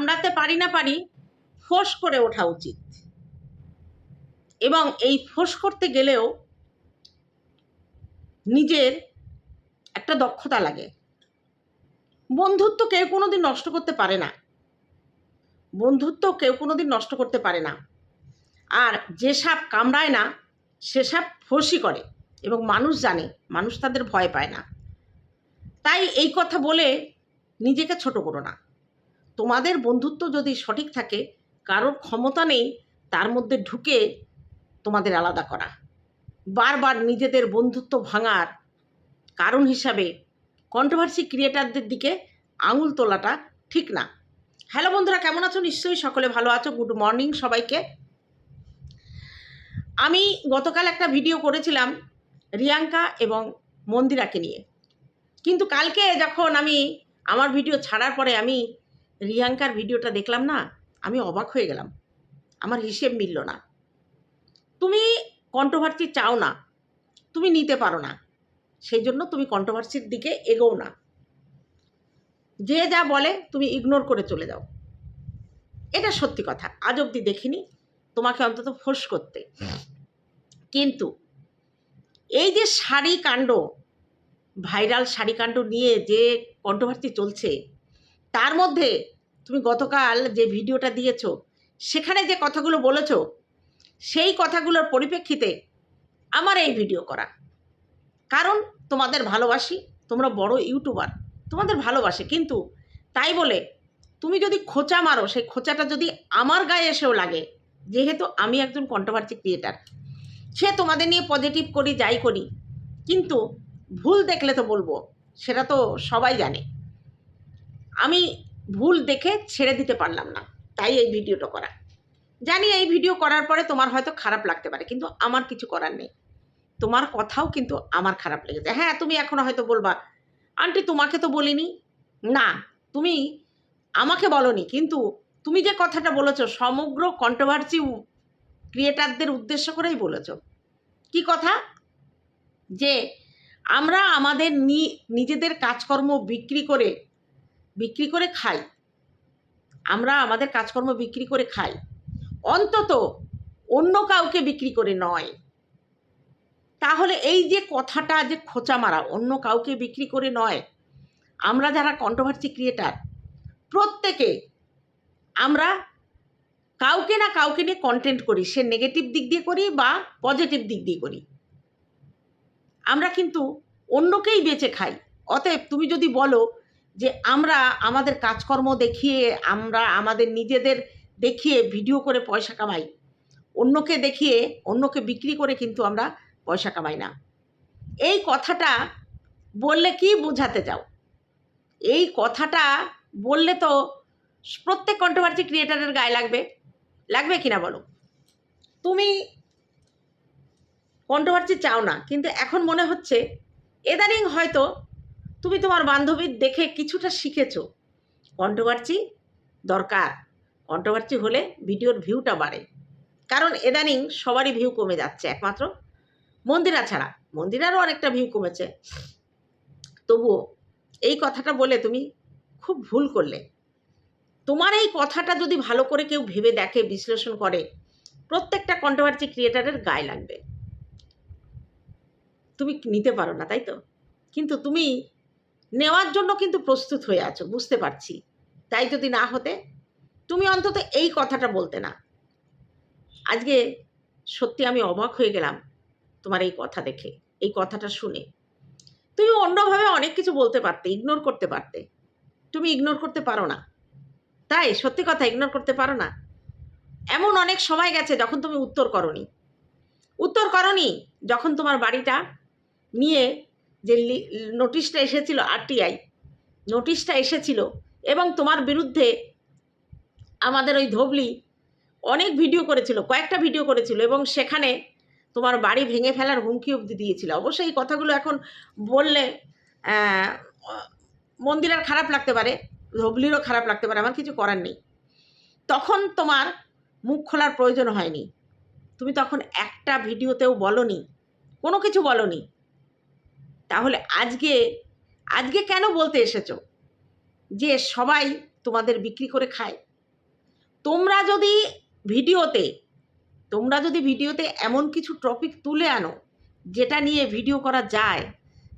কামড়াতে পারি না পারি, ফোঁস করে ওঠা উচিত। এবং এই ফোঁস করতে গেলেও নিজের একটা দক্ষতা লাগে। বন্ধুত্ব কেউ কোনোদিন নষ্ট করতে পারে না। বন্ধুত্ব কেউ কোনোদিন নষ্ট করতে পারে না। আর যে সাপ কামড়ায় না সে সাপ ফোঁসই করে এবং মানুষ জানে, মানুষ তাদের ভয় পায় না। তাই এই কথা বলে নিজেকে ছোট করো না। তোমাদের বন্ধুত্ব যদি সঠিক থাকে, কারোর ক্ষমতা নেই, তার মধ্যে ঢুকে তোমাদের আলাদা করা। বারবার নিজেদের বন্ধুত্ব ভাঙার কারণ হিসাবে কন্ট্রোভার্সি ক্রিয়েটারদের দিকে আঙুল তোলাটা ঠিক না। হ্যালো বন্ধুরা, কেমন আছো? নিশ্চয়ই সকলে ভালো আছো। গুড মর্নিং সবাইকে। আমি গতকাল একটা ভিডিও করেছিলাম রিয়াঙ্কা এবং মন্দিরাকে নিয়ে। কিন্তু কালকে যখন আমি আমার ভিডিও ছাড়ার পরে আমি রিয়াঙ্কার ভিডিওটা দেখলাম না, আমি অবাক হয়ে গেলাম। আমার হিসেব মিলল না। তুমি কন্ট্রোভার্সি চাও না, তুমি নিতে পারো না, সেই জন্য তুমি কন্ট্রোভার্সির দিকে এগোও না। যে যা বলে, তুমি ইগনোর করে চলে যাও। এটা সত্যি কথা, আজ অবধি দেখিনি, তোমাকে অন্তত ফোঁস করতে। কিন্তু এই যে শাড়ি কাণ্ড ভাইরাল শাড়ি কাণ্ড নিয়ে যে কন্ট্রোভার্সি চলছে তার মধ্যে তুমি গতকাল যে ভিডিওটা দিয়েছ, সেখানে যে কথাগুলো বলেছ, সেই কথাগুলোর পরিপ্রেক্ষিতে আমার এই ভিডিও করা। কারণ তোমাদের ভালোবাসি, তোমরা বড় ইউটিউবার, তোমাদের ভালোবাসে, কিন্তু তাই বলে তুমি যদি খোঁচা মারো, সেই খোঁচাটা যদি আমার গায়ে এসেও লাগে, যেহেতু আমি একজন কন্ট্রোভার্সি ক্রিয়েটার সে তোমাদের নিয়ে পজিটিভ করি, যাই করি, কিন্তু ভুল দেখলে তো বলব, সেটা তো সবাই জানে। আমি ভুল দেখে ছেড়ে দিতে পারলাম না। তাই এই ভিডিওটা করা। জানি এই ভিডিও করার পরে তোমার হয়তো খারাপ লাগতে পারে, কিন্তু আমার কিছু করার নেই। তোমার কথাও কিন্তু আমার খারাপ লেগেছে। হ্যাঁ তুমি এখনও হয়তো বলবা, আন্টি, তোমাকে তো বলিনি? না, তুমি আমাকে বলনি, কিন্তু তুমি যে কথাটা বলেছ, সমগ্র কন্ট্রোভার্সি ক্রিয়েটারদের উদ্দেশ্য করেই বলেছ। কি কথা? যে আমরা আমাদের নিজেদের কাজকর্ম বিক্রি করে বিক্রি করে খাই। আমরা আমাদের কাজকর্ম বিক্রি করে খাই। অন্তত অন্য কাউকে বিক্রি করে নয়। তাহলে এই যে কথাটা যে খোঁচা মারা, অন্য কাউকে বিক্রি করে নয়, আমরা যারা কন্ট্রোভার্সি ক্রিয়েটার প্রত্যেকে আমরা কাউকে না কাউকে নিয়ে কন্টেন্ট করি, সে নেগেটিভ দিক দিয়ে করি বা পজিটিভ দিক দিয়ে করি। আমরা কিন্তু অন্যকেই বেঁচে খাই। অতএব তুমি যদি বলো যে আমরা আমাদের কাজকর্ম দেখিয়ে, আমরা আমাদের নিজেদের দেখিয়ে ভিডিও করে পয়সা কামাই। অন্যকে দেখিয়ে, অন্যকে বিক্রি করে কিন্তু আমরা পয়সা কামাই না। এই কথাটা বললে কি বোঝাতে চাও? এই কথাটা বললে তো প্রত্যেক কন্ট্রোভার্সি ক্রিয়েটারের গায়ে লাগবে। লাগবে কি না বলো? তুমি কন্ট্রোভার্সি চাও না, কিন্তু এখন মনে হচ্ছে এদানিং হয়তো তুমি তোমার বান্ধবীর দেখে কিছুটা শিখেছো। কন্ট্রোভার্সি দরকার। কন্ট্রোভার্সি হলে ভিডিওর ভিউটা বাড়ে। কারণ এদানিং সবারই ভিউ কমে যাচ্ছে একমাত্র মন্দিরা ছাড়া। মন্দিরারও অনেকটা ভিউ কমেছে। তবুও এই কথাটা বলে তুমি খুব ভুল করলে। তোমার এই কথাটা যদি ভালো করে কেউ ভেবে দেখে, বিশ্লেষণ করে, প্রত্যেকটা কন্ট্রোভার্সি ক্রিয়েটারের গায়ে লাগবে। তুমি নিতে পারো না, তাই তো? কিন্তু তুমি নেওয়ার জন্য কিন্তু প্রস্তুত হয়ে আছো, বুঝতে পারছি। তাই যদি না হতে, তুমি অন্তত এই কথাটা বলতে না। আজকে সত্যি আমি অবাক হয়ে গেলাম তোমার এই কথা দেখে, এই কথাটা শুনে। তুমি অন্যভাবে অনেক কিছু বলতে পারতে ইগনোর করতে পারতে। তুমি ইগনোর করতে পারো না। তাই সত্যি কথা ইগনোর করতে পারো না। এমন অনেক সময় গেছে যখন তুমি উত্তর করনি। উত্তর করনি যখন তোমার বাড়িটা নিয়ে যে নোটিশটা এসেছিল আরটিআই নোটিশটা এসেছিল এবং তোমার বিরুদ্ধে আমাদের ওই ধবলি অনেক ভিডিও করেছিল, কয়েকটা ভিডিও করেছিল এবং সেখানে তোমার বাড়ি ভেঙে ফেলার হুমকি অবধি দিয়েছিল। অবশ্যই এই কথাগুলো এখন বললে মন্দিরের খারাপ লাগতে পারে, ধবলিরও খারাপ লাগতে পারে, আমার কিছু করার নেই। তখন তোমার মুখ খোলার প্রয়োজন হয়নি। তুমি তখন একটা ভিডিওতেও বলনি, কোনো কিছু বলনি। তাহলে আজকে আজকে কেন বলতে এসেছ? যে সবাই তোমাদের বিক্রি করে খায়। তোমরা যদি ভিডিওতে, তোমরা যদি ভিডিওতে এমন কিছু টপিক তুলে আনো, যেটা নিয়ে ভিডিও করা যায়,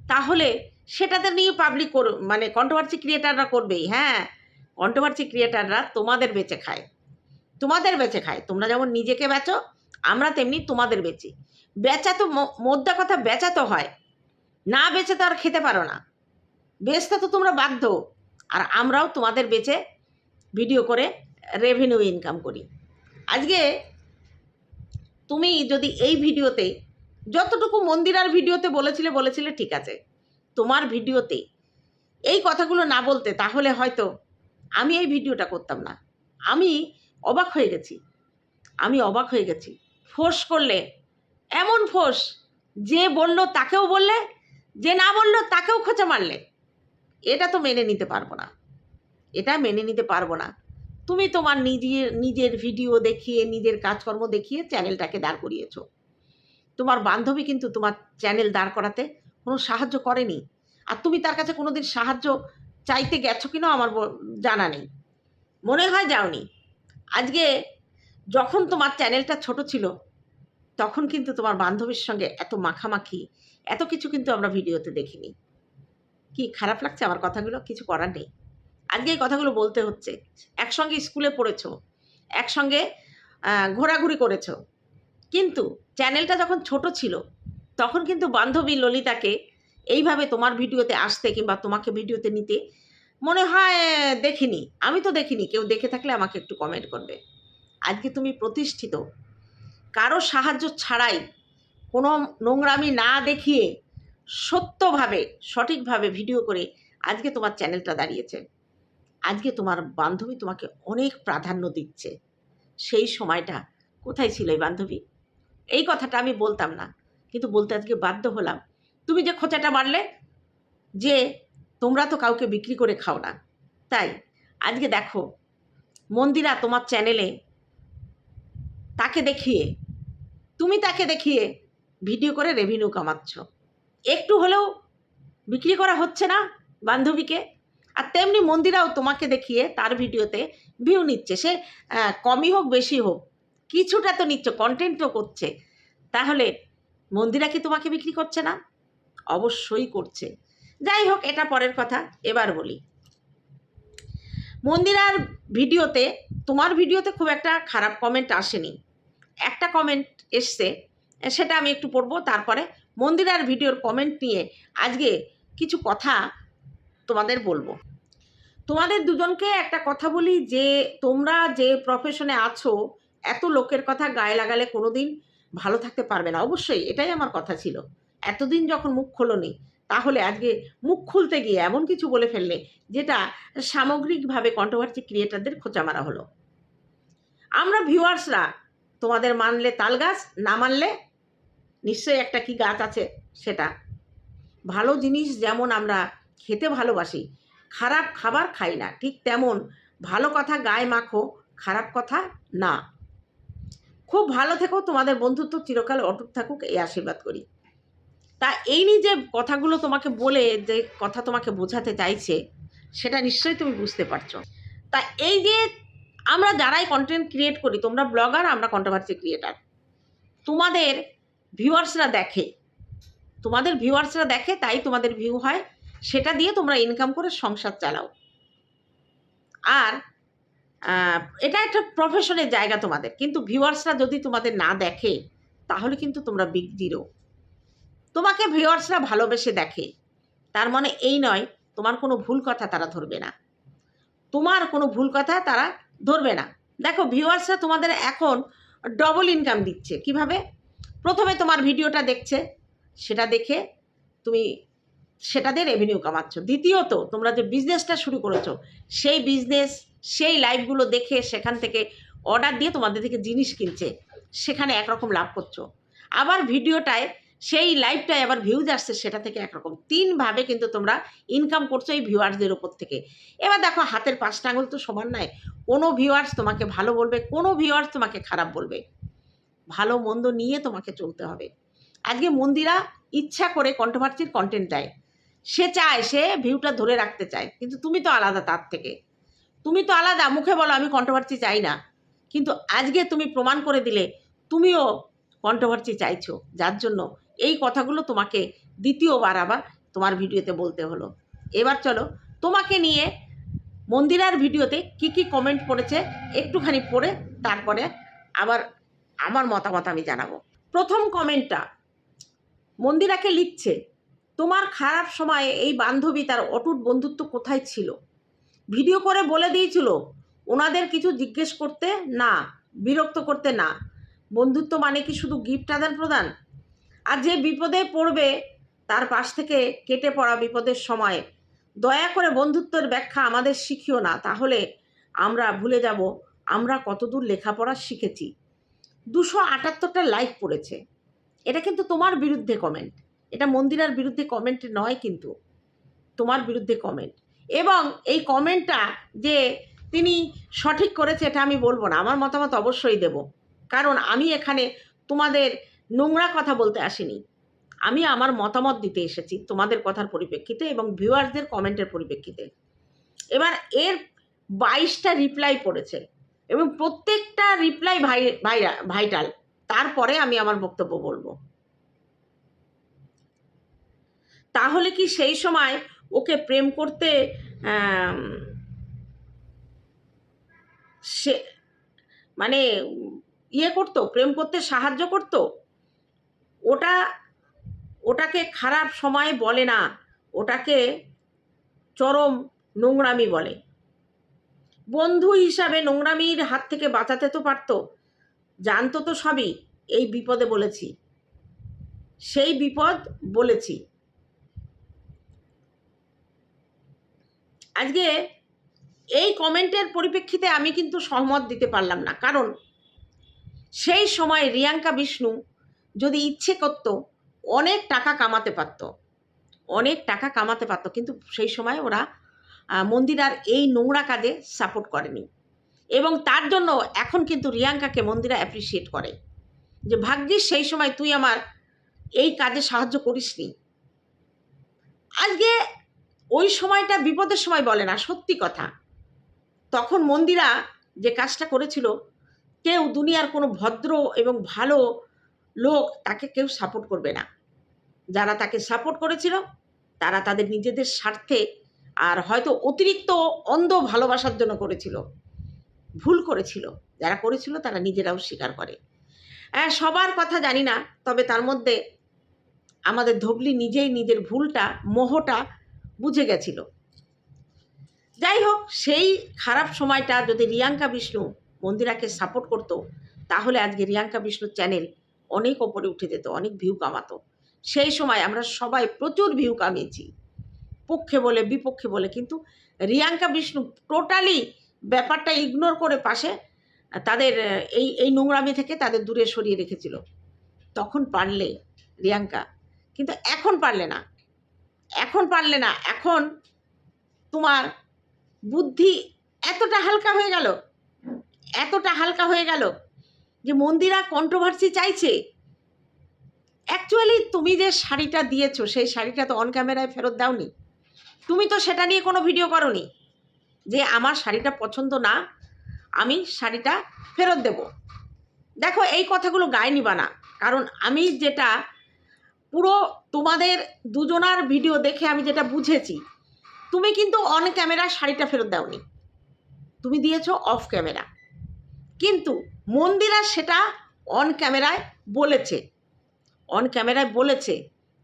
তাহলে সেটাতে নিয়ে পাবলিক কর মানে কন্ট্রোভার্সি ক্রিয়েটাররা করবেই হ্যাঁ? কন্ট্রোভার্সি ক্রিয়েটাররা তোমাদের বেঁচে খায়। তোমাদের বেঁচে খায়। তোমরা যেমন নিজেকে বেচো, আমরা তেমনি তোমাদের বেচি। বেচা তো মোদ্দা কথা বেচা তো হয়। না বেচে তো আর খেতে পারো না। বেচতে তো তোমরা বাধ্য। আর আমরাও তোমাদের বেচে ভিডিও করে রেভিনিউ ইনকাম করি। আজকে তুমি যদি এই ভিডিওতে, যতটুকু মন্দিরার ভিডিওতে বলেছিলে বলেছিলে ঠিক আছে। তোমার ভিডিওতে এই কথাগুলো না বলতে, তাহলে হয়তো আমি এই ভিডিওটা করতাম না। আমি অবাক হয়ে গেছি। আমি অবাক হয়ে গেছি। ফোর্স করলে, এমন ফোর্স যে বলল তাকেও বললে যে না বলল তাকেও খোঁচা মারলে। এটা তো মেনে নিতে পারব না। এটা মেনে নিতে পারব না। তুমি তোমার নিজের নিজের ভিডিও দেখিয়ে, নিজের কাজকর্ম দেখিয়ে চ্যানেলটাকে দাঁড় করিয়েছো। তোমার বান্ধবী কিন্তু তোমার চ্যানেল দাঁড় করাতে কোনো সাহায্য করেনি। আর তুমি তার কাছে কোনোদিন সাহায্য চাইতে গেছো কিনা আমার জানা নেই। মনে হয় যাওনি। আজকে যখন তোমার চ্যানেলটা ছোট ছিল, তখন কিন্তু তোমার বান্ধবীর সঙ্গে এত মাখামাখি এত কিছু কিন্তু আমরা ভিডিওতে দেখিনি। কি খারাপ লাগছে আমার কথাগুলো? কিছু করার নেই। আজকে এই কথাগুলো বলতে হচ্ছে, একসঙ্গে স্কুলে পড়েছো, একসঙ্গে ঘোরাঘুরি করেছ। কিন্তু চ্যানেলটা যখন ছোট ছিল, তখন কিন্তু বান্ধবী ললিতাকে এইভাবে তোমার ভিডিওতে আসতে কিংবা তোমাকে ভিডিওতে নিতে মনে হয় দেখিনি। আমি তো দেখিনি, কেউ দেখে থাকলে আমাকে একটু কমেন্ট করবে। আজকে তুমি প্রতিষ্ঠিত। কারও সাহায্য ছাড়াই কোনো নোংরামি না দেখিয়ে সত্যভাবে, সঠিকভাবে ভিডিও করে আজকে তোমার চ্যানেলটা দাঁড়িয়েছে। আজকে তোমার বান্ধবী তোমাকে অনেক প্রাধান্য দিচ্ছে। সেই সময়টা কোথায় ছিল এই বান্ধবী? এই কথাটা আমি বলতাম না, কিন্তু বলতে আজকে বাধ্য হলাম। তুমি যে খোঁচাটা মারলে যে তোমরা তো কাউকে বিক্রি করে খাও না। তাই আজকে দেখো, মন্দিরা তোমার চ্যানেলে তাকে দেখিয়ে, তুমি তাকে দেখিয়ে ভিডিও করে রেভিনিউ কামাচ্ছ। একটু হলেও বিক্রি করা হচ্ছে না বান্ধবীকে। আর তেমনি মন্দিরাও তোমাকে দেখিয়ে তার ভিডিওতে ভিউ নিচ্ছে। সে কমই হোক, বেশি হোক, কিছুটা তো নিচ্ছ কন্টেন্টও করছে। তাহলে মন্দিরা কি তোমাকে বিক্রি করছে না? অবশ্যই করছে। যাই হোক, এটা পরের কথা, এবার বলি। মন্দিরার ভিডিওতে, তোমার ভিডিওতে খুব একটা খারাপ কমেন্ট আসেনি। একটা কমেন্ট এসছে সেটা আমি একটু পড়ব, তারপরে মন্দিরার ভিডিওর কমেন্ট নিয়ে আজকে কিছু কথা তোমাদের বলব। তোমাদের দুজনকে একটা কথা বলি যে, তোমরা যে প্রফেশনে আছো, এত লোকের কথা গায়ে লাগালে কোনো দিন ভালো থাকতে পারবে না। অবশ্যই এটাই আমার কথা ছিল। এতদিন যখন মুখ খোলনি, তাহলে আজকে মুখ খুলতে গিয়ে এমন কিছু বলে ফেললে, যেটা সামগ্রিকভাবে কন্ট্রোভার্সি ক্রিয়েটারদের খোঁচা মারা হলো। আমরা ভিউয়ার্সরা তোমাদের মানলে তাল গাছ না মানলে নিশ্চয়ই একটা কি গাছ আছে সেটা। ভালো জিনিস যেমন আমরা খেতে ভালোবাসি, খারাপ খাবার খাই না, ঠিক তেমন ভালো কথা গায়ে মাখো, খারাপ কথা না। খুব ভালো থেকো, তোমাদের বন্ধুত্ব চিরকাল অটুট থাকুক, এই আশীর্বাদ করি। তা এই নিয়ে যে কথাগুলো তোমাকে বলে, যে কথা তোমাকে বোঝাতে চাইছে, সেটা নিশ্চয়ই তুমি বুঝতে পারছ। তা এই যে আমরা যারাই কন্টেন্ট ক্রিয়েট করি, তোমরা ব্লগার আমরা কন্ট্রোভার্সি ক্রিয়েটার তোমাদের ভিউয়ার্সরা দেখে। তোমাদের ভিউয়ার্সরা দেখে, তাই তোমাদের ভিউ হয়। সেটা দিয়ে তোমরা ইনকাম করে সংসার চালাও। আর এটা একটা প্রফেশনের জায়গা তোমাদের। কিন্তু ভিউয়ার্সরা যদি তোমাদের না দেখে, তাহলে কিন্তু তোমরা বিগ জিরো তোমাকে ভিউয়ার্সরা ভালোবেসে দেখে। তার মানে এই নয়, তোমার কোনো ভুল কথা তারা ধরবে না। তোমার কোনো ভুল কথা তারা ধরবে না। দেখো ভিউয়ার্সরা তোমাদের এখন ডবল ইনকাম দিচ্ছে। কীভাবে? প্রথমে তোমার ভিডিওটা দেখছে, সেটা দেখে তুমি সেটাতে রেভিনিউ কামাচ্ছ। দ্বিতীয়ত, তোমরা যে বিজনেসটা শুরু করেছ, সেই বিজনেস সেই লাইভগুলো দেখে সেখান থেকে অর্ডার দিয়ে তোমাদের থেকে জিনিস কিনছে, সেখানে একরকম লাভ করছ। আবার ভিডিওটায় সেই লাইভটায় আবার ভিউজ আসছে, সেটা থেকে একরকম। তিনভাবে কিন্তু তোমরা ইনকাম করছ এই ভিউয়ার্সদের ওপর থেকে। এবার দেখো, হাতের পাঁচটা আঙুল তো সমান নয়। কোনো ভিউয়ার্স তোমাকে ভালো বলবে, কোনো ভিউয়ার্স তোমাকে খারাপ বলবে। ভালো মন্দ নিয়ে তোমাকে চলতে হবে। আজকে মন্দিরা ইচ্ছা করে কন্ট্রোভার্সির কন্টেন্ট দেয়। সে চায়, সে ভিউটা ধরে রাখতে চায়, কিন্তু তুমি তো আলাদা তার থেকে। তুমি তো আলাদা, মুখে বলো, আমি কন্ট্রোভার্সি চাই না। কিন্তু আজকে তুমি প্রমাণ করে দিলে, তুমিও কন্ট্রোভার্সি চাইছো। যার জন্য এই কথাগুলো তোমাকে দ্বিতীয়বার আবার তোমার ভিডিওতে বলতে হলো। এবার চলো, তোমাকে নিয়ে মন্দিরার ভিডিওতে কি কি কমেন্ট পড়েছে, একটুখানি পড়ে, তারপরে আবার আমার মতামত আমি জানাব। প্রথম কমেন্টটা মন্দিরাকে লিখছে, তোমার খারাপ সময়ে এই বান্ধবী তার অটুট বন্ধুত্ব কোথায় ছিল? ভিডিও করে বলে দিয়েছিল, ওনাদের কিছু জিজ্ঞেস করতে না, বিরক্ত করতে না। বন্ধুত্ব মানে কি শুধু গিফট আদান প্রদান? আর যে বিপদে পড়বে, তার পাশ থেকে কেটে পড়া বিপদের সময়। দয়া করে বন্ধুত্বের ব্যাখ্যা আমাদের শিখিও না, তাহলে আমরা ভুলে যাব। আমরা কতদূর লেখাপড়া শিখেছি। দুশো আটাত্তরটা লাইক পড়েছে। এটা কিন্তু তোমার বিরুদ্ধে কমেন্ট এটা মন্দিরার বিরুদ্ধে কমেন্ট নয় কিন্তু, তোমার বিরুদ্ধে কমেন্ট এবং এই কমেন্টটা যে তিনি সঠিক করেছে এটা আমি বলব না, আমার মতামত অবশ্যই দেব। কারণ আমি এখানে তোমাদের নোংরা কথা বলতে আসিনি। আমি আমার মতামত দিতে এসেছি তোমাদের কথার পরিপ্রেক্ষিতে এবং ভিউয়ার্সদের কমেন্টের পরিপ্রেক্ষিতে। এবার এর বাইশটা রিপ্লাই পড়েছে। এবং প্রত্যেকটা রিপ্লাই ভাই ভাইরা ভাইটাল তারপরে আমি আমার বক্তব্য বলব। তাহলে কি সেই সময় ওকে প্রেম করতে সে মানে ইয়ে করতো, প্রেম করতে সাহায্য করতো? ওটা, ওটাকে খারাপ সময় বলে না, ওটাকে চরম নোংরামি বলে। বন্ধু হিসাবে নোংরামির হাত থেকে বাঁচাতে তো পারতো। জানতো তো সবই, এই বিপদে বলেছি। সেই বিপদ বলেছি। আজকে এই কমেন্টের পরিপ্রেক্ষিতে আমি কিন্তু সহমত দিতে পারলাম না। কারণ সেই সময় রিয়াঙ্কা বিষ্ণু যদি ইচ্ছে করত, অনেক টাকা কামাতে পারত। অনেক টাকা কামাতে পারত, কিন্তু সেই সময় ওরা আহ, মন্দিরার এই নোংরা কাজে সাপোর্ট করেনি। এবং তার জন্য এখন কিন্তু রিয়াঙ্কাকে মন্দিরা অ্যাপ্রিসিয়েট করে। যে ভাগ্যিস সেই সময় তুই আমার এই কাজে সাহায্য করিসনি। আজকে ওই সময়টা বিপদের সময় বলে না সত্যি কথা। তখন মন্দিরা যে কাজটা করেছিল কেউ দুনিয়ার কোনো ভদ্র এবং ভালো লোক তাকে কেউ সাপোর্ট করবে না। যারা তাকে সাপোর্ট করেছিল তারা তাদের নিজেদের স্বার্থে আর হয়তো অতিরিক্ত অন্ধ ভালোবাসার জন্য করেছিল। ভুল করেছিল। যারা করেছিল তারা নিজেরাও স্বীকার করে। সবার কথা জানি না, তবে তার মধ্যে আমাদের ধবলি নিজেই নিজের ভুলটা, মোহটা বুঝে গেছিল। যাই হোক, সেই খারাপ সময়টা যদি রিয়াঙ্কা বিষ্ণু মন্দিরাকে সাপোর্ট করতো, তাহলে আজকে রিয়াঙ্কা বিষ্ণুর চ্যানেল অনেক ওপরে উঠে যেত, অনেক ভিউ কামাতো। সেই সময় আমরা সবাই প্রচুর ভিউ কামিয়েছি। পক্ষে বলে, বিপক্ষে বলে। কিন্তু রিয়াঙ্কা বিষ্ণু টোটালি ব্যাপারটা ইগনোর করে পাশে তাদের, এই এই নোংরামি থেকে তাদের দূরে সরিয়ে রেখেছিল। তখন পারলে রিয়াঙ্কা। কিন্তু এখন পারলে না। এখন পারলে না। এখন তোমার বুদ্ধি এতটা হালকা হয়ে গেল, এতটা হালকা হয়ে গেল যে মন্দিরা কন্ট্রোভার্সি চাইছে। অ্যাকচুয়ালি তুমি যে শাড়িটা দিয়েছ, সেই শাড়িটা তো অন ক্যামেরায় ফেরত দাওনি। তুমি তো সেটা নিয়ে কোনো ভিডিও করনি যে আমার শাড়িটা পছন্দ না, আমি শাড়িটা ফেরত দেব। দেখো, এই কথাগুলো গায়ে নিবা না। কারণ আমি যেটা পুরো তোমাদের দুজনার ভিডিও দেখে আমি যেটা বুঝেছি, তুমি কিন্তু অন ক্যামেরা শাড়িটা ফেরত দাওনি। তুমি দিয়েছ অফ ক্যামেরা কিন্তু মন্দিরা সেটা অন ক্যামেরায় বলেছে। অন ক্যামেরায় বলেছে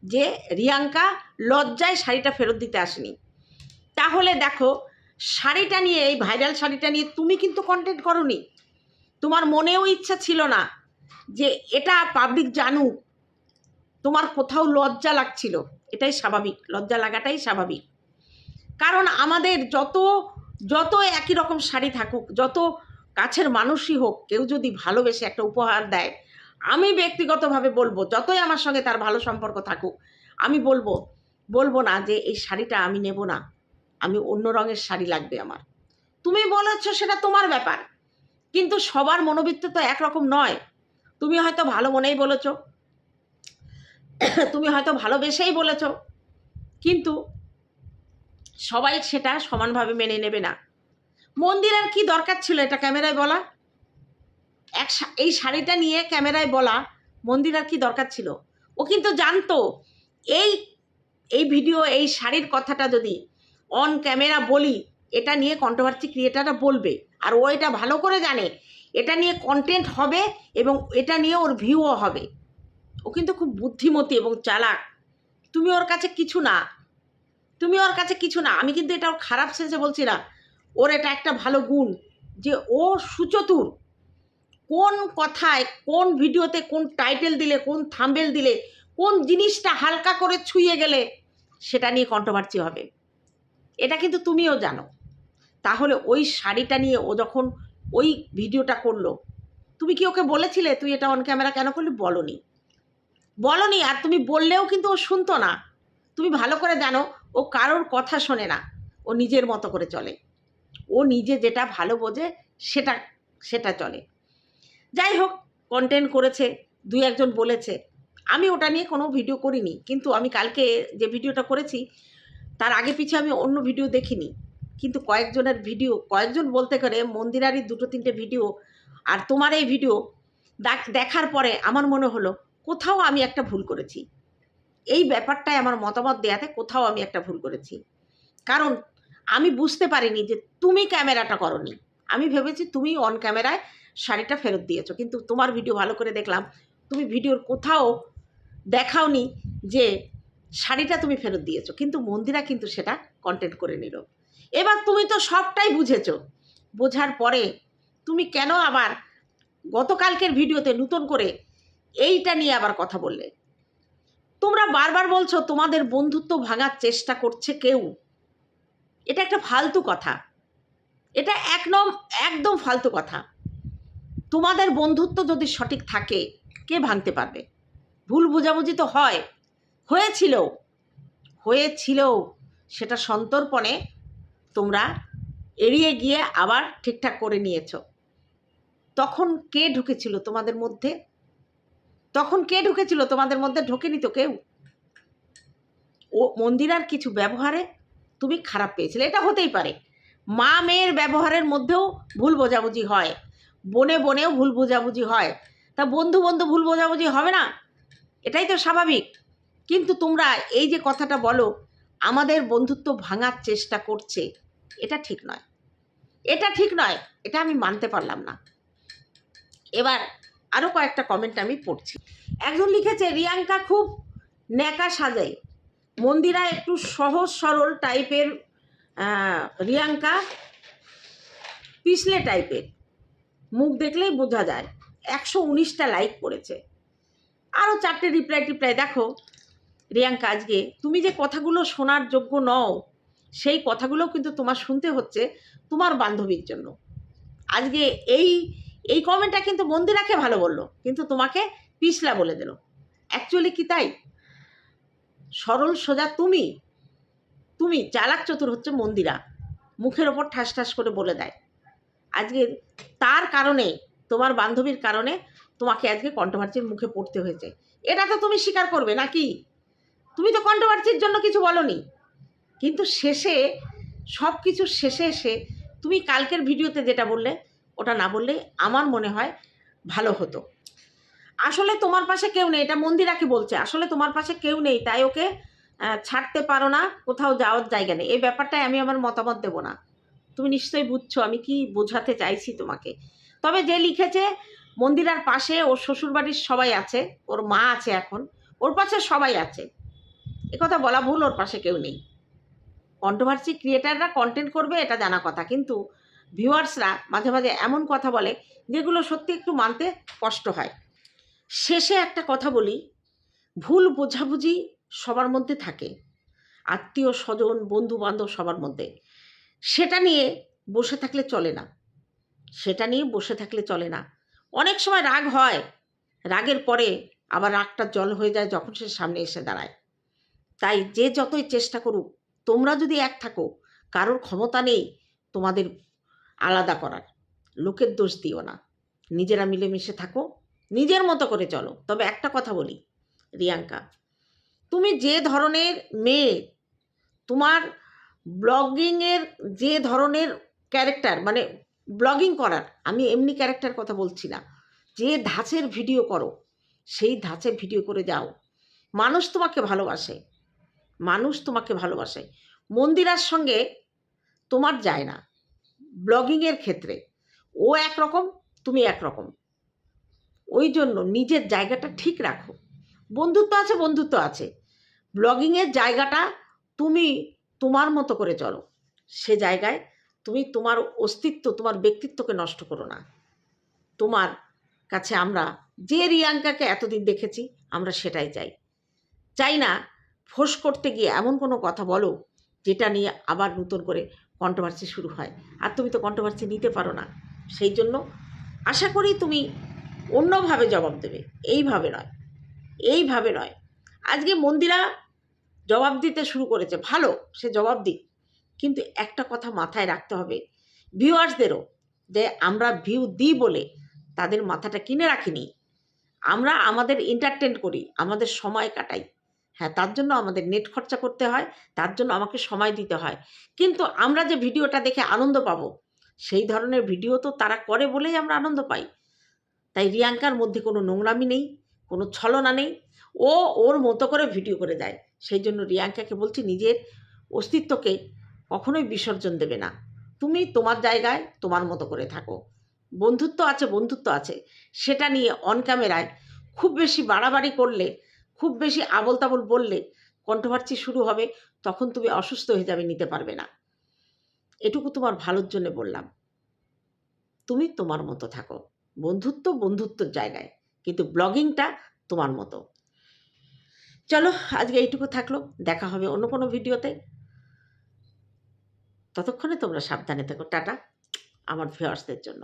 যে রিয়াঙ্কা লজ্জায় শাড়িটা ফেরত দিতে আসেনি। তাহলে দেখো, শাড়িটা নিয়ে, এই ভাইরাল শাড়িটা নিয়ে তুমি কিন্তু কন্টেন্ট করনি। তোমার মনেও ইচ্ছা ছিল না যে এটা পাবলিক জানুক। তোমার কোথাও লজ্জা লাগছিল। এটাই স্বাভাবিক, লজ্জা লাগাটাই স্বাভাবিক। কারণ আমাদের যত যত একই রকম শাড়ি থাকুক, যত কাছের মানুষই হোক, কেউ যদি ভালোবেসে একটা উপহার দেয় আমি ব্যক্তিগতভাবে বলব, যতই আমার সঙ্গে তার ভালো সম্পর্ক থাকুক, আমি বলব বলব না যে এই শাড়িটা আমি নেব না। আমি অন্য রঙের শাড়ি লাগবে আমার। তুমি বলেছ সেটা তোমার ব্যাপার, কিন্তু সবার মনোবৃত্ত তো একরকম নয়। তুমি হয়তো ভালো মনেই বলেছ, তুমি হয়তো ভালোবেসেই বলেছ, কিন্তু সবাই সেটা সমানভাবে মেনে নেবে না। মন্দিরের কি দরকার ছিল এটা ক্যামেরায় বলা? এক এই শাড়িটা নিয়ে ক্যামেরায় বলা মন্দিরার কি দরকার ছিল। ও কিন্তু জানতো, এই এই ভিডিও, এই শাড়ির কথাটা যদি অন ক্যামেরা বলি, এটা নিয়ে কন্ট্রোভার্সি ক্রিয়েটাররা বলবে। আর ও এটা ভালো করে জানে, এটা নিয়ে কন্টেন্ট হবে এবং এটা নিয়ে ওর ভিউও হবে। ও কিন্তু খুব বুদ্ধিমতী এবং চালাক। তুমি ওর কাছে কিছু না। তুমি ওর কাছে কিছু না। আমি কিন্তু এটা ওর খারাপ সেন্সে বলছি না। ওর এটা একটা ভালো গুণ যে ও সুচতুর। কোন কথায়, কোন ভিডিওতে কোন টাইটেল দিলে, কোন থাম্বেল দিলে, কোন জিনিসটা হালকা করে ছুঁয়ে গেলে সেটা নিয়ে কন্ট্রোভার্সি হবে। এটা কিন্তু তুমিও জানো। তাহলে ওই শাড়িটা নিয়ে ও যখন ওই ভিডিওটা করল, তুমি কি ওকে বলেছিলে, তুই এটা অন ক্যামেরা কেন করলি? বলনি। বলনি, আর তুমি বললেও কিন্তু ও শুনতো না। তুমি ভালো করে জানো, ও কারোর কথা শোনে না। ও নিজের মতো করে চলে। ও নিজে যেটা ভালো বোঝে, সেটা সেটা চলে। যাই হোক কন্টেন্ট করেছে, দুই একজন বলেছে। আমি ওটা নিয়ে কোনো ভিডিও করিনি, কিন্তু আমি কালকে যে ভিডিওটা করেছি, তার আগে পিছে আমি অন্য ভিডিও দেখিনি। কিন্তু কয়েকজনের ভিডিও কয়েকজন বলতে করে মন্দিরারই দুটো তিনটে ভিডিও আর তোমার এই ভিডিও দেখ- দেখার পরে আমার মনে হলো, কোথাও আমি একটা ভুল করেছি। এই ব্যাপারটায় আমার মতামত দেওয়াতে কোথাও আমি একটা ভুল করেছি। কারণ আমি বুঝতে পারিনি যে তুমি ক্যামেরাটা করনি। আমি ভেবেছি তুমি অন ক্যামেরায় শাড়িটা ফেরত দিয়েছ, কিন্তু তোমার ভিডিও ভালো করে দেখলাম, তুমি ভিডিওর কোথাও দেখাওনি যে শাড়িটা তুমি ফেরত দিয়েছ, কিন্তু মন্দিরা কিন্তু সেটা কন্টেন্ট করে নিল। এবার তুমি তো সবটাই বুঝেছ, বোঝার পরে তুমি কেন আবার গতকালকের ভিডিওতে নতুন করে এইটা নিয়ে আবার কথা বললে? তোমরা বারবার বলছো তোমাদের বন্ধুত্ব ভাঙার চেষ্টা করছে কেউ। এটা একটা ফালতু কথা। এটা একদম একদম ফালতু কথা। তোমাদের বন্ধুত্ব যদি সঠিক থাকে, কে ভাঙতে পারবে? ভুল বোঝাবুঝি তো হয়। হয়েছিল হয়েছিল সেটা সন্তর্পণে তোমরা এড়িয়ে গিয়ে আবার ঠিকঠাক করে নিয়েছো। তখন কে ঢুকেছিল তোমাদের মধ্যে? তখন কে ঢুকেছিল তোমাদের মধ্যে? ঢোকেনি তো কেউ? ও মন্দিরার কিছু ব্যবহারে তুমি খারাপ পেয়েছিলে? এটা হতেই পারে। মা মেয়ের ব্যবহারের মধ্যেও ভুল বোঝাবুঝি হয়। বনে বনেও ভুল বোঝাবুঝি হয়। তা বন্ধু বন্ধু ভুল বোঝাবুঝি হবে না? এটাই তো স্বাভাবিক। কিন্তু তোমরা এই যে কথাটা বলো, আমাদের বন্ধুত্ব ভাঙার চেষ্টা করছে। এটা ঠিক নয়। এটা ঠিক নয়, এটা আমি মানতে পারলাম না। এবার আরও কয়েকটা কমেন্ট আমি পড়ছি। একজন লিখেছে রিয়াঙ্কা খুব ন্যাকা সাজায়। মন্দিরা একটু সহজ সরল টাইপের রিয়াঙ্কা পিছলে টাইপের মুখ দেখলেই বোঝা যায়, একশো উনিশটা লাইক করেছে। আরও চারটে রিপ্লাই টিপ্লাই, দেখো রিয়াঙ্কা আজকে তুমি যে কথাগুলো শোনার যোগ্য নও, সেই কথাগুলো কিন্তু তোমার শুনতে হচ্ছে তোমার বান্ধবীর জন্য। আজকে এই এই কমেন্টটা কিন্তু মন্দিরাকে ভালো বলল, কিন্তু তোমাকে পিছলা বলে দিল। অ্যাকচুয়ালি কি তাই? সরল সোজা তুমি তুমি চালাক চতুর হচ্ছে মন্দিরা। মুখের ওপর ঠাস ঠাস করে বলে দেয়। আজকে তার কারণে, তোমার বান্ধবীর কারণে তোমাকে আজকে কন্ট্রোভার্সির মুখে পড়তে হয়েছে। এটা তো তুমি স্বীকার করবে নাকি? তুমি তো কন্ট্রোভার্সির জন্য কিছু বলনি। কিন্তু শেষে সব কিছু শেষে এসে তুমি কালকের ভিডিওতে যেটা বললে, ওটা না বললে আমার মনে হয় ভালো হতো। আসলে তোমার পাশে কেউ নেই, এটা মন্দিরাকে বলছে? আসলে তোমার পাশে কেউ নেই, তাই ওকে ছাড়তে পারো না, কোথাও যাওয়ার জায়গা নেই। এই ব্যাপারটায় আমি আমার মতামত দেবো না। তুমি নিশ্চয়ই বুঝছ, আমি কি বোঝাতে চাইছি তোমাকে? তবে যে লিখেছে, মন্দিরার পাশে ওর শ্বশুরবাড়ির সবাই আছে, ওর মা আছে এখন, ওর পাশে সবাই আছে। কথা বলা ভুল, ওর পাশে কেউ নেই। কন্ট্রোভার্সি ক্রিয়েটাররা কন্টেন্ট করবে, এটা জানা কথা। কিন্তু ভিউয়ার্সরা মাঝে মাঝে এমন কথা বলে, যেগুলো সত্যি একটু মানতে কষ্ট হয়। শেষে একটা কথা বলি, ভুল বোঝাবুঝি সবার মধ্যে থাকে। আত্মীয় স্বজন বন্ধু বান্ধব সবার মধ্যে। সেটা নিয়ে বসে থাকলে চলে না। সেটা নিয়ে বসে থাকলে চলে না। অনেক সময় রাগ হয়। রাগের পরে আবার রাগটা জল হয়ে যায় যখন সে সামনে এসে দাঁড়ায়। তাই যে যতই চেষ্টা করুক, তোমরা যদি এক থাকো, কারোর ক্ষমতা নেই তোমাদের আলাদা করার। লোকের দোষ দিও না। নিজেরা মিলেমিশে থাকো। নিজের মতো করে চলো। তবে একটা কথা বলি, রিয়াঙ্কা তুমি যে ধরনের মেয়ে, তোমার ব্লগিংয়ের যে ধরনের ক্যারেক্টার মানে ব্লগিং করার, আমি এমনি ক্যারেক্টার কথা বলছি না, যে ধাঁচের ভিডিও করো, সেই ধাঁচে ভিডিও করে যাও। মানুষ তোমাকে ভালোবাসে, মানুষ তোমাকে ভালোবাসে। মন্দিরার সঙ্গে তোমার যায় না, ব্লগিংয়ের ক্ষেত্রে। ও একরকম, তুমি একরকম। ওই জন্য নিজের জায়গাটা ঠিক রাখো। বন্ধুত্ব আছে বন্ধুত্ব আছে। ব্লগিংয়ের জায়গাটা তুমি তোমার মতো করে চলো। সে জায়গায় তুমি তোমার অস্তিত্ব, তোমার ব্যক্তিত্বকে নষ্ট করো না। তোমার কাছে আমরা যে রিয়াঙ্কাকে এতদিন দেখেছি, আমরা সেটাই চাই। চাই না ফোঁস করতে গিয়ে এমন কোনো কথা বলো, যেটা নিয়ে আবার নতুন করে কন্ট্রোভার্সি শুরু হয়। আর তুমি তো কন্ট্রোভার্সি নিতে পারো না। সেই জন্য আশা করি তুমি অন্যভাবে জবাব দেবে। এইভাবে নয়। এইভাবে নয়। আজকে মন্দিরা জবাব দিতে শুরু করেছে, ভালো, সে জবাব দিক। কিন্তু একটা কথা মাথায় রাখতে হবে, ভিউয়ার্সদেরও, যে আমরা ভিউ দিই বলে তাদের মাথাটা কিনে রাখিনি। আমরা আমাদের এন্টারটেন করি, আমাদের সময় কাটাই। হ্যাঁ তার জন্য আমাদের নেট খরচা করতে হয়, তার জন্য আমাকে সময় দিতে হয়। কিন্তু আমরা যে ভিডিওটা দেখে আনন্দ পাবো, সেই ধরনের ভিডিও তো তারা করে বলেই আমরা আনন্দ পাই। তাই রিয়াঙ্কার মধ্যে কোনো নোংরামি নেই। কোনো ছলনা নেই। ও ওর মতো করে ভিডিও করে দেয়। সেই জন্য রিয়াঙ্কাকে বলছি নিজের অস্তিত্বকে কখনোই বিসর্জন দেবে না। তুমি তোমার জায়গায় তোমার মতো করে থাকো। বন্ধুত্ব আছে বন্ধুত্ব আছে। সেটা নিয়ে অন ক্যামেরায় খুব বেশি বাড়াবাড়ি করলে, খুব বেশি আবল তাবল বললে কন্ট্রোভার্সি শুরু হবে, তখন তুমি অসুস্থ হয়ে যাবে, নিতে পারবে না। এটুকু তোমার ভালোর জন্য বললাম। তুমি তোমার মতো থাকো। বন্ধুত্ব বন্ধুত্বর জায়গায়। কিন্তু ব্লগিংটা তোমার মতো। চলো, আজকে এইটুকু থাকল। দেখা হবে অন্য কোনো ভিডিওতে। ততক্ষণে তোমরা সাবধানে থেকো। টাটা, আমার ভিউয়ার্সদের জন্য।